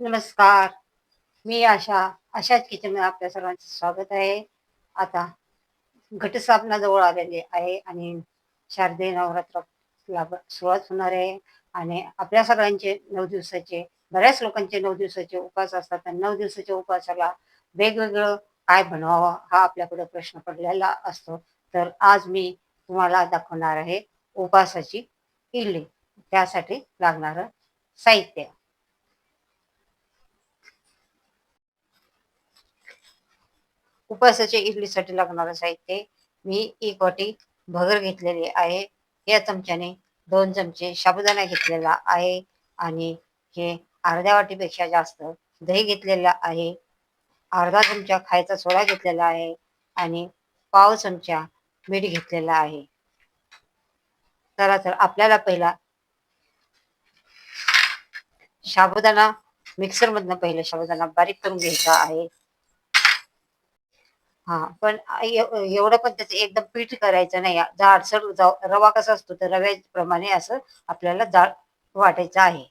नमस्कार. मी आशा आशाच किचनमध्ये आपल्या सर्वांचे स्वागत आहे. आता घटस्थापना आलेली आहे आणि शारदीय नवरात्राला सुरुवात होणार आहे. आणि आपल्या सगळ्यांचे नऊ दिवसाचे बऱ्याच लोकांचे नऊ दिवसाचे उपास असतात. आणि नऊ दिवसाच्या उपवासाला वेगवेगळं काय बनवावं हा आपल्याकडे प्रश्न पडलेला असतो. तर आज मी तुम्हाला दाखवणार आहे उपवासाची इडली. त्यासाठी लागणारं साहित्य. उपवासाच्या इडलीसाठी लागणारं साहित्य मी एक वाटी भगर घेतलेली आहे. या चमच्याने दोन चमचे साबुदाणा घेतलेला आहे आणि हे अर्ध्या वाटीपेक्षा जास्त दही घेतलेला आहे. अर्धा चमचा खायचा सोडा घेतलेला आहे आणि पाव चमचा मीठ घेतलेला आहे. चला तर आपल्याला पहिला साबुदाणा मिक्सर मधनं पहिलं साबुदाणा बारीक करून घ्यायचा आहे. हा पण एवढं पण त्याचं एकदम पीठ करायचं नाही. जाडसर रवा कसा असतो तर रव्याप्रमाणे असं आपल्याला जाड वाटायचं आहे.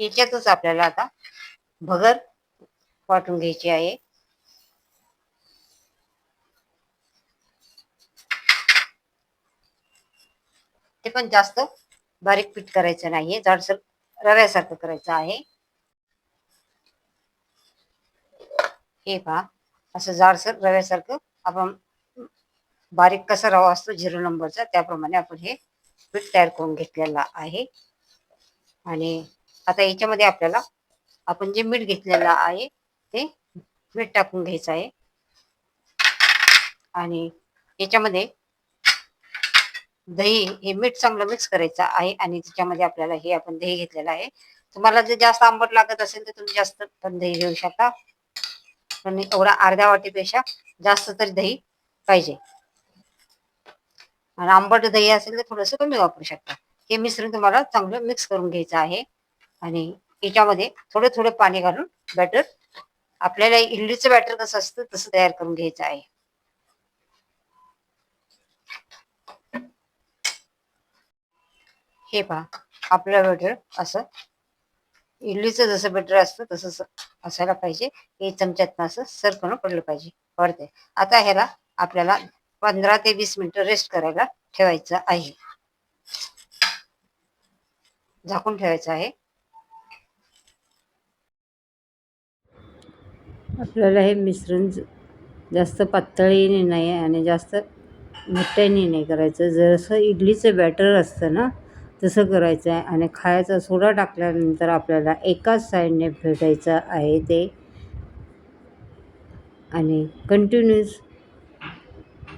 याच्यातच आपल्याला आता भगर वाटून घ्यायची आहे. ते पण जास्त बारीक पीठ करायचं नाहीये. जाडसर रव्यासारखं करायचं आहे. हे पहा. असं जाडसर रव्यासारखं आपण बारीक कसा रवा असतो झिरो नंबरचा त्याप्रमाणे आपण हे पीठ तयार करून घेतलेला आहे. आणि आता याच्यामध्ये आपल्याला आपण जे मीठ घेतलेलं आहे ते मीठ टाकून घ्यायचं आहे. आणि याच्यामध्ये दही हे मीठ चांगलं मिक्स करायचं आहे आणि त्याच्यामध्ये आपल्याला हे आपण दही घेतलेलं आहे. तुम्हाला जर जास्त आंबट लागत असेल तर तुम्ही जास्त पण दही घेऊ शकता. पण एवढा अर्ध्या वाटीपेक्षा जास्त तरी दही पाहिजे. आणि आंबट दही असेल तर थोडस कमी वापरू शकता. हे मिश्रण तुम्हाला चांगलं मिक्स करून घ्यायचं आहे. आणि याच्यामध्ये थोडं थोडं पाणी घालून बॅटर आपल्याला इडलीचं बॅटर कसं असतं तसं तयार करून घ्यायचं आहे. हे पहा आपलं बॅटर असं इडलीचं जसं बेटर असतं तसं असायला पाहिजे. हे चमच्यातनं असं सरकणं पडलं पाहिजे. पडते आता ह्याला आपल्याला पंधरा ते वीस मिनिटं रेस्ट करायला ठेवायचं आहे. झाकून ठेवायचं आहे. आपल्याला हे मिश्रण जास्त पातळीने नाही आणि जास्त घट्टाईने नाही करायचं. जसं इडलीचं बॅटर असतं ना तसं करायचं आहे आणि खायचा सोडा टाकल्यानंतर आपल्याला एकाच साईडने फेटायचं आहे ते. आणि कंटिन्यूस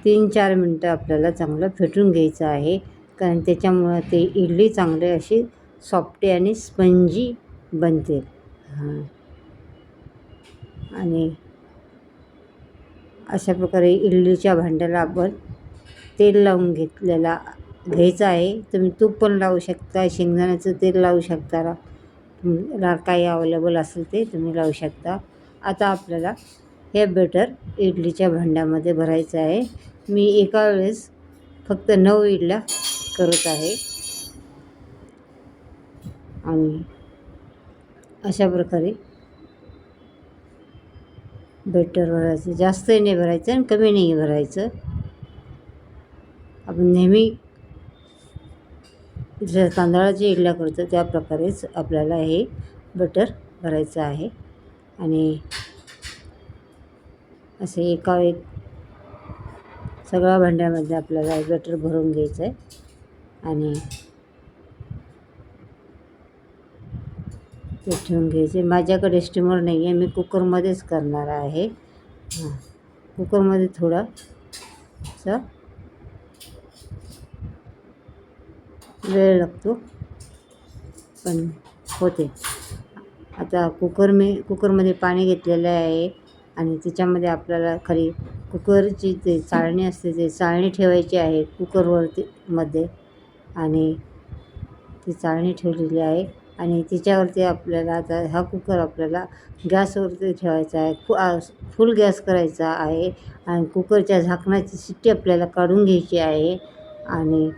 तीन चार मिनटं आपल्याला चांगलं फेटून घ्यायचं आहे. कारण त्याच्यामुळं ते इडली चांगली अशी सॉफ्टी आणि स्पंजी बनते. हां. आणि अशा प्रकारे इडलीच्या भांड्याला आपण तेल लावून घेतलेला घ्यायचं आहे. तुम्ही तूप पण लावू शकता शेंगदाण्याचं तेल लावू शकता. काही अवेलेबल असेल ते तुम्ही लावू शकता. आता आपल्याला हे बेटर इडलीच्या भांड्यामध्ये भरायचं आहे. मी एका वेळेस फक्त नऊ इडल्या करत आहे. आणि अशा प्रकारे बेटर भरायचं. जास्तही नाही भरायचं आणि कमी नाही भरायचं. आपण नेहमी जर तांदळाची इडल्या करतो त्या प्रकारेच आपल्याला हे बटर भरायचं आहे. आणि असे एका एक सगळ्या भांड्यामध्ये आपल्याला बटर भरून घ्यायचं आहे आणि ते ठेवून घ्यायचे. माझ्याकडे स्टीमर नाही आहे मी कुकरमध्येच करणार आहे. हां कुकरमध्ये थोडा असं वेळ लागतो. पण होते. आता कुकर मी कुकरमध्ये पाणी घेतलेलं आहे आणि त्याच्यामध्ये आपल्याला खरी कुकरची ते चाळणी असते ते चाळणी ठेवायची आहे कुकरवरती मध्ये आणि ती चाळणी ठेवलेली आहे आणि तिच्यावरती आपल्याला आता हा कुकर आपल्याला गॅसवरती ठेवायचा आहे. फु फुल गॅस करायचा आहे आणि कुकरच्या झाकणाची शिट्टी आपल्याला काढून घ्यायची आहे आणि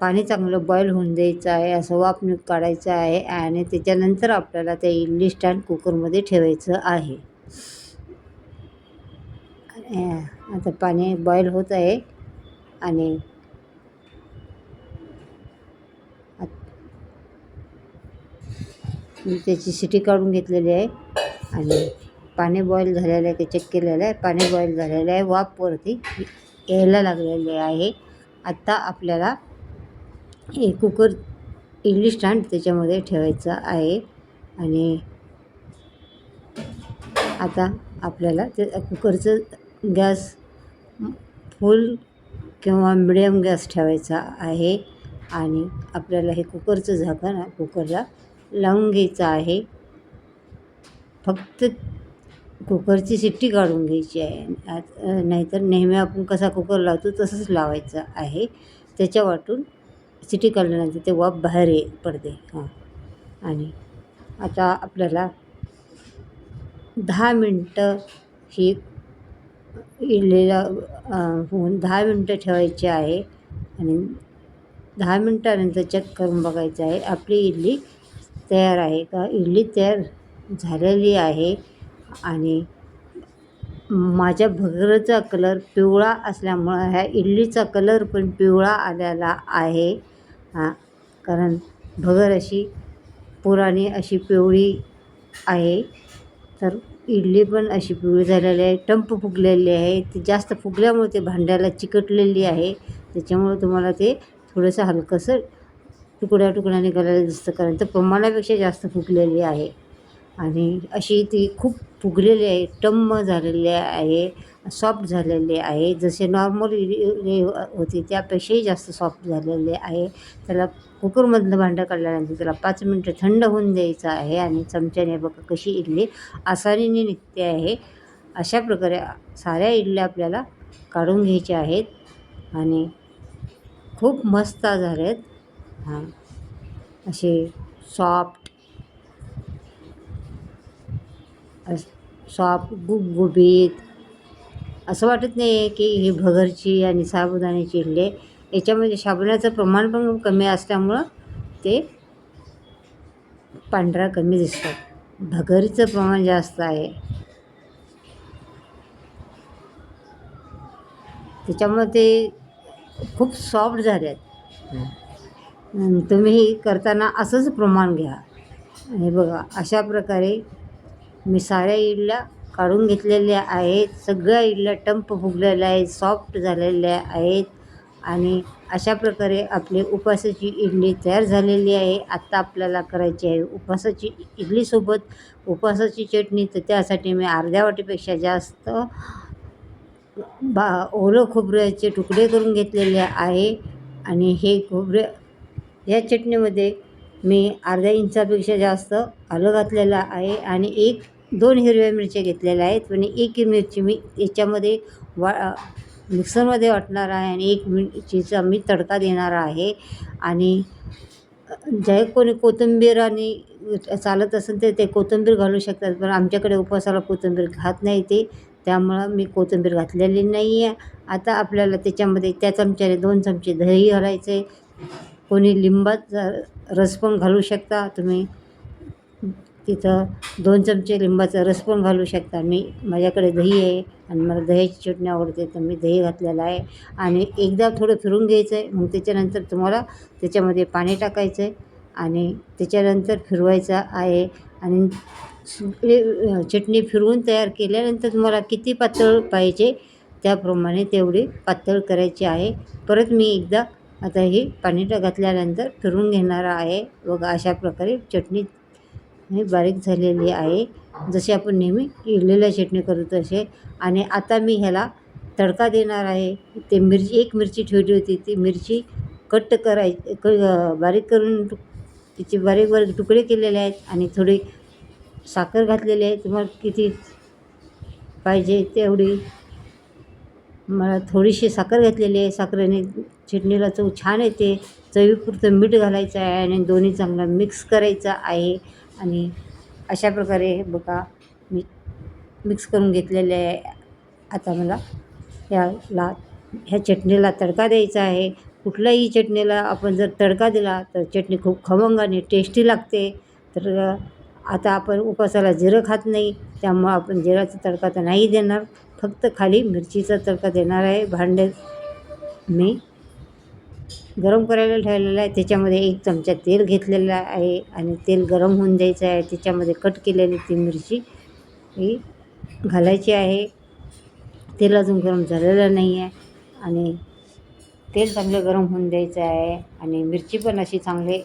पाणी चांगलं बॉईल होऊन द्यायचं आहे असं वाफ काढायचं आहे आणि त्याच्यानंतर आपल्याला ते इडली स्टँड कुकरमध्ये ठेवायचं आहे. आता पाणी बॉईल होत आहे आणि मी त्याची शिटी काढून घेतलेली आहे आणि पाणी बॉईल झालेलं आहे ते चेक केलेलं आहे. पाणी बॉईल झालेलं आहे वाफवरती यायला लागलेले आहे. आत्ता आपल्याला हे कुकर इडली स्टँड त्याच्यामध्ये ठेवायचं आहे. आणि आता आपल्याला ते कुकरचं गॅस फुल किंवा मिडियम गॅस ठेवायचा आहे. आणि आपल्याला हे कुकरचं झाकण कुकरला लावून घ्यायचं आहे. फक्त कुकरची शिट्टी काढून घ्यायची आहे. नाहीतर नेहमी आपण कसा कुकर लावतो तसंच लावायचं आहे. त्याच्या वाटून सिटी काढल्यानंतर ते वाफ बाहेर ये पडते हां. आणि आता आपल्याला दहा मिनटं ही इडलीला होऊन दहा मिनटं ठेवायची आहे आणि दहा मिनटानंतर चेक करून बघायचं आहे. आपली इडली तयार आहे का? इडली तयार झालेली आहे आणि माझ्या भगरचा कलर पिवळा असल्यामुळं ह्या इडलीचा कलर पण पिवळा आलेला आहे. हां कारण भगर अशी पुराणी अशी पिवळी आहे. तर इडली पण अशी पिवळी झालेली आहे. टंप फुगलेली आहे. ती जास्त फुगल्यामुळे ते भांड्याला चिकटलेली आहे. त्याच्यामुळं तुम्हाला ते थोडंसं हलकंसं तुकड्या तुकड्याने निघालेलं दिसतं. कारण तर प्रमाणापेक्षा जास्त फुगलेली आहे. आणि अशी ती खूप फुगलेले आहे टम्म झालेले आहे सॉफ्ट झालेले आहे. जसे नॉर्मल होते होती त्यापेक्षाही जास्त सॉफ्ट झालेले आहे. त्याला कुकरमधलं भांडं काढल्यानंतर त्याला पाच मिनटं थंड होऊन द्यायचं आहे आणि चमच्याने बघा कशी इडली आसानीने निघते आहे. अशा प्रकारे साऱ्या इडल्या आपल्याला काढून घ्यायच्या आहेत आणि खूप मस्त झाल्या आहेत हां. असे सॉफ्ट सॉफ्ट गुबगुबीत असं वाटत नाही आहे की ही भगरची आणि साबुदाण्याची इडली आहे. याच्यामध्ये साबुदाण्याचं प्रमाण पण कमी असल्यामुळं ते पांढरा कमी दिसतात. भगरीचं प्रमाण जास्त आहे. त्याच्यामुळे ते खूप सॉफ्ट झाले आहेत तुम्ही करताना असंच प्रमाण घ्या. आणि बघा अशा प्रकारे मी साऱ्या इडल्या काढून घेतलेल्या आहेत. सगळ्या इडल्या टंप फुगलेल्या आहेत सॉफ्ट झालेल्या आहेत आणि अशा प्रकारे आपली उपासाची इडली तयार झालेली आहे. आत्ता आपल्याला करायची आहे उपासाची इडलीसोबत उपासाची चटणी. तर त्यासाठी मी अर्ध्या वाटीपेक्षा जास्त बा ओलं खोबऱ्याचे तुकडे करून घेतलेले आहे आणि हे खोबरे या चटणीमध्ये मी अर्ध्या इंचापेक्षा जास्त आलं घातलेलं आहे आणि एक दोन हिरव्या मिरच्या घेतलेल्या आहेत आणि एक मिरची मी याच्यामध्ये वा मिक्सरमध्ये वाटणार आहे आणि एक मिरचीचा मी तडका देणार आहे. आणि जे कोणी कोथिंबीर आणि चालत असेल तर ते कोथिंबीर घालू शकतात पण आमच्याकडे उपवासाला कोथिंबीर घात नाही ते त्यामुळं मी कोथिंबीर घातलेली नाही आहे. आता आपल्याला त्याच्यामध्ये त्या चमच्याने दोन चमचे दही घालायचे. कोणी लिंबाचा रस पण घालू शकता तुम्ही तिथं दोन चमचे लिंबाचा रस पण घालू शकता. मी माझ्याकडे दही आहे आणि मला दह्याची चटणी आवडते तर मी दही घातलेलं आहे. आणि एकदा थोडं फिरून घ्यायचं आहे मग त्याच्यानंतर तुम्हाला त्याच्यामध्ये पाणी टाकायचं आहे आणि त्याच्यानंतर फिरवायचं आहे. आणि चटणी फिरवून तयार केल्यानंतर तुम्हाला किती पातळ पाहिजे त्याप्रमाणे तेवढी पातळ करायची आहे. परत मी एकदा आता ही पाणी घातल्यानंतर फिरून घेणार आहे. बघा अशा प्रकारे चटणी हे बारीक झालेली आहे. जशी आपण नेहमी इडलीला चटणी करू तसे आणि आता मी ह्याला तडका देणार आहे. ते मिरची एक मिरची ठेवली होती. ती मिरची कट कराय क बारीक करून तिचे बारीक बारीक तुकडे केलेले आहेत. आणि थोडी साखर घातलेली आहे. तुम्हाला किती पाहिजे तेवढी. मला थोडीशी साखर घातलेली आहे. साखरेने चटणीला चव छान येते. चवीपुरतं मीठ घालायचं आहे. आणि दोन्ही चांगला मिक्स करायचा आहे. आणि अशा प्रकारे हे बघा मी मिक्स करून घेतलेले आहे. आता मला ह्याला ह्या चटणीला तडका द्यायचा आहे. कुठल्याही चटणीला आपण जर तडका दिला तर चटणी खूप खमंग आणि टेस्टी लागते. तर आता आपण उपासाला जिरं खात नाही त्यामुळं आपण जिराचा तडका तर नाही देणार. फक्त खाली मिरचीचा तडका देणार आहे. भांडे मी गरम करायला ठेवलेलं आहे. त्याच्यामध्ये एक चमचा तेल घेतलेलं आहे आणि तेल गरम होऊन द्यायचं आहे. त्याच्यामध्ये कट केलेली ती मिरची ही घालायची आहे. तेल अजून गरम झालेलं नाही आहे आणि तेल चांगलं गरम होऊन द्यायचं आहे आणि मिरची पण अशी चांगले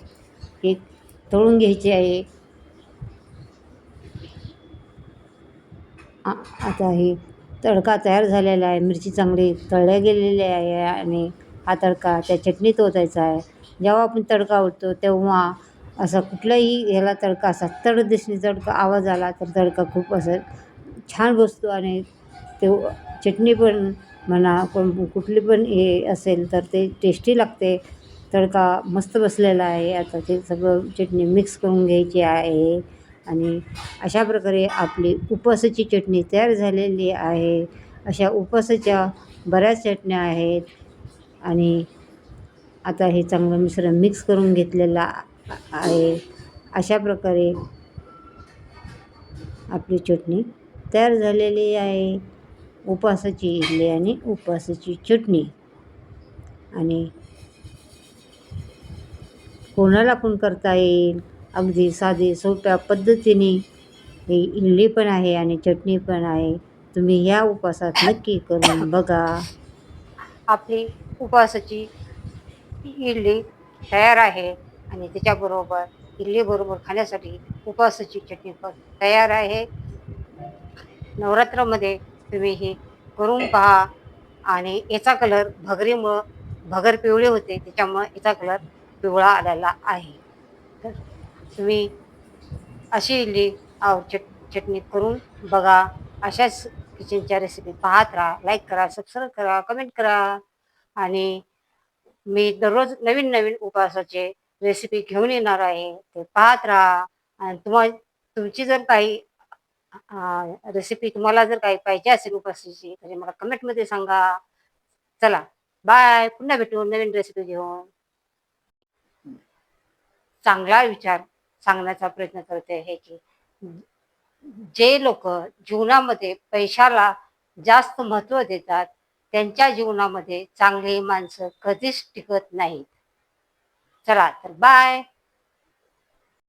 एक तळून घ्यायची आहे. आ- आता ही तडका तयार झालेला आहे. मिरची चांगली तळल्या गेलेली आहे आणि हा तडका त्या चटणीत ओतायचा आहे. जेव्हा आपण तडका ओततो तेव्हा असा कुठलाही ह्याला तडका असा तड दिसणी तडका आवाज आला तर तडका खूप असं छान बसतो आणि ते चटणी पण म्हणा कोण कुठली पण हे असेल तर ते टेस्टी लागते. तडका मस्त बसलेला आहे. आता ते सगळं चटणी मिक्स करून घ्यायची आहे आणि अशा प्रकारे आपली उपवासाची चटणी तयार झालेली आहे. अशा उपवासाच्या बऱ्याच चटण्या आहेत. आणि आता हे चांगलं मिश्रण मिक्स करून घेतलेलं आहे. अशा प्रकारे आपली चटणी तयार झालेली आहे. उपवासाची इडली आणि उपवासाची चटणी. आणि कोणाला पण करता येईल. अगदी साधी सोप्या पद्धतीने ही इडली पण आहे आणि चटणी पण आहे. तुम्ही या उपवासात नक्की करून बघा. आपली उपवासाची इडली तयार आहे आणि त्याच्याबरोबर इडलीबरोबर खाण्यासाठी उपवासाची चटणी पण तयार आहे. नवरात्रामध्ये तुम्ही ही करून पहा आणि याचा कलर भगरीमुळं भगर पिवळे होते त्याच्यामुळं याचा कलर पिवळा आलेला आहे. तर तुम्ही अशी इडली आव चट चटणी करून बघा. अशाच किचनच्या रेसिपी पाहत राहा लाईक करा सबस्क्राईब करा कमेंट करा. आणि मी दररोज नवीन नवीन उपवासाचे रेसिपी घेऊन येणार आहे. ते पाहत राहा. आणि तुम्हा तुमची जर काही रेसिपी तुम्हाला जर काही पाहिजे असेल उपवासाची तरी मला कमेंटमध्ये सांगा. चला बाय पुन्हा भेटू. नवीन रेसिपी घेऊन. चांगला विचार सांगण्याचा प्रयत्न करते हे की जे लोक जीवनामध्ये पैशाला जास्त महत्त्व देतात त्यांच्या जीवनामध्ये चांगली माणसं कधीच टिकत नाहीत. चला तर बाय